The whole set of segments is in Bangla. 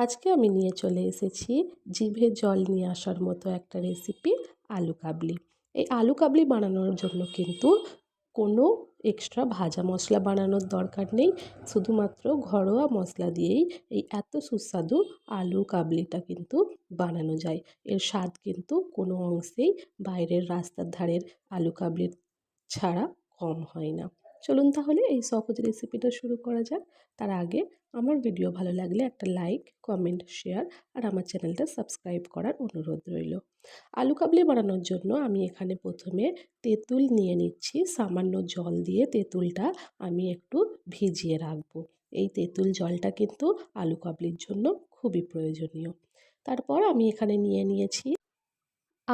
আজকে আমি নিয়ে চলে এসেছি জিভে জল নিয়ে আসার মতো একটা রেসিপি আলু কাবলি। এই আলু কাবলি বানানোর জন্য কিন্তু কোনো এক্সট্রা ভাজা মশলা বানানোর দরকার নেই। শুধুমাত্র ঘরোয়া মশলা দিয়েই এই এত সুস্বাদু আলু কাবলিটা কিন্তু বানানো যায়। এর স্বাদ কিন্তু কোনো অংশেই বাইরের রাস্তার ধারের আলু কাবলির ছাড়া কম হয় না। চলুন তাহলে এই সহজ রেসিপিটা শুরু করা যাক। তার আগে আমার ভিডিও ভালো লাগলে একটা লাইক কমেন্ট শেয়ার আর আমার চ্যানেলটা সাবস্ক্রাইব করার অনুরোধ রইল। আলু কাবলি বানানোর জন্য আমি এখানে প্রথমে তেঁতুল নিয়ে নিচ্ছি। সামান্য জল দিয়ে তেঁতুলটা আমি একটু ভিজিয়ে রাখব। এই তেঁতুল জলটা কিন্তু আলু কাবলির জন্য খুবই প্রয়োজনীয়। তারপর আমি এখানে নিয়ে নিয়েছি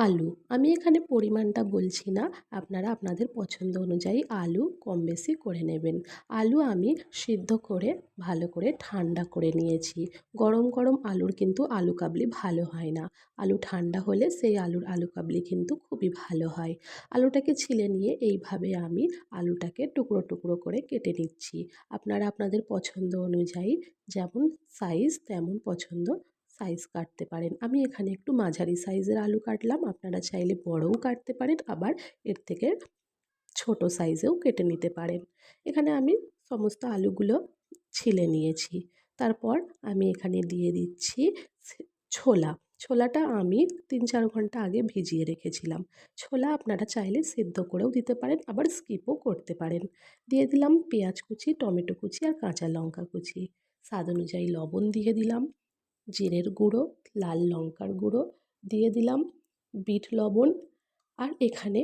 আলু। আমি এখানে পরিমাণটা বলছি না। আপনারা আপনাদের পছন্দ অনুযায়ী আলু কম বেশি করে নেবেন। আলু আমি সিদ্ধ করে, ভালো করে ঠান্ডা করে নিয়েছি। গরম গরম আলুর কিন্তু আলু কাবলি ভালো হয় না। আলু ঠান্ডা হলে সেই আলুর আলু কাবলি কিন্তু খুবই ভালো হয়। আলুটাকে ছিলে নিয়ে এইভাবে আমি আলুটাকে টুকরো টুকরো করে কেটে নিচ্ছি। আপনারা আপনাদের পছন্দ অনুযায়ী যেমন সাইজ তেমন পছন্দ সাইজ কাটতে পারেন। আমি এখানে একটু মাঝারি সাইজের আলু কাটলাম। আপনারা চাইলে বড়ও কাটতে পারেন, আবার এর থেকে ছোট সাইজেও কেটে নিতে পারেন। এখানে আমি সমস্ত আলুগুলো ছিলে নিয়েছি। তারপর আমি এখানে দিয়ে দিচ্ছি ছোলা। ছোলাটা আমি তিন চার ঘণ্টা আগে ভিজিয়ে রেখেছিলাম। ছোলা আপনারা চাইলে সিদ্ধ করেও দিতে পারেন, আবার স্কিপও করতে পারেন। দিয়ে দিলাম পেঁয়াজ কুচি, টমেটো কুচি আর কাঁচা লঙ্কা কুচি। স্বাদ অনুযায়ী লবণ দিয়ে দিলাম। জিরের গুঁড়ো, লাল লঙ্কার গুঁড়ো দিয়ে দিলাম, বিট লবণ আর এখানে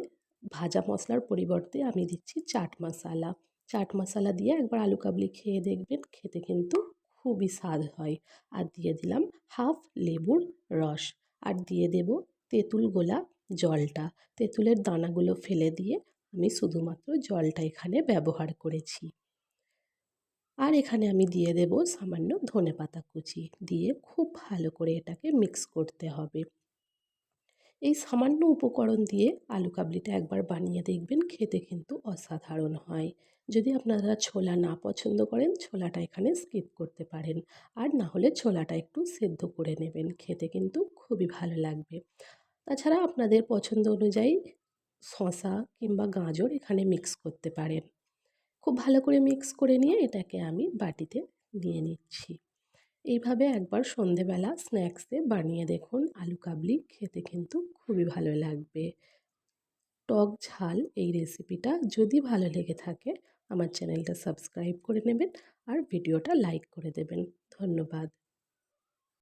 ভাজা মশলার পরিবর্তে আমি দিচ্ছি চাট মশালা। চাট মশালা দিয়ে একবার আলু কাবলি খেয়ে দেখবেন, খেতে কিন্তু খুবই স্বাদ হয়। আর দিয়ে দিলাম হাফ লেবুর রস আর দিয়ে দেব তেঁতুল গোলা জলটা। তেঁতুলের দানাগুলো ফেলে দিয়ে আমি শুধুমাত্র জলটা এখানে ব্যবহার করেছি। আর এখানে আমি দিয়ে দেব সামান্য ধনে পাতা কুচি দিয়ে খুব ভালো করে এটাকে মিক্স করতে হবে। এই সামান্য উপকরণ দিয়ে আলু কাবলিটা একবার বানিয়ে দেখবেন খেতে কিন্তু অসাধারণ হয়। যদি আপনারা ছোলা না পছন্দ করেন, ছোলাটা এখানে স্কিপ করতে পারেন। আর না হলে ছোলাটা একটু সেদ্ধ করে নেবেন, খেতে কিন্তু খুবই ভালো লাগবে। তাছাড়া আপনাদের পছন্দ অনুযায়ী শশা কিংবা গাজর এখানে মিক্স করতে পারেন। খুব ভালো করে মিক্স করে নিয়ে এটাকে আমি বাটিতে নিয়ে নিচ্ছি। এইভাবে একবার সন্ধেবেলা স্ন্যাক্সে বানিয়ে দেখুন, আলু কাবলি খেতে কিন্তু খুবই ভালো লাগবে। টক ঝাল এই রেসিপিটা যদি ভালো লেগে থাকে, আমার চ্যানেলটা সাবস্ক্রাইব করে নেবেন আর ভিডিওটা লাইক করে দেবেন। ধন্যবাদ।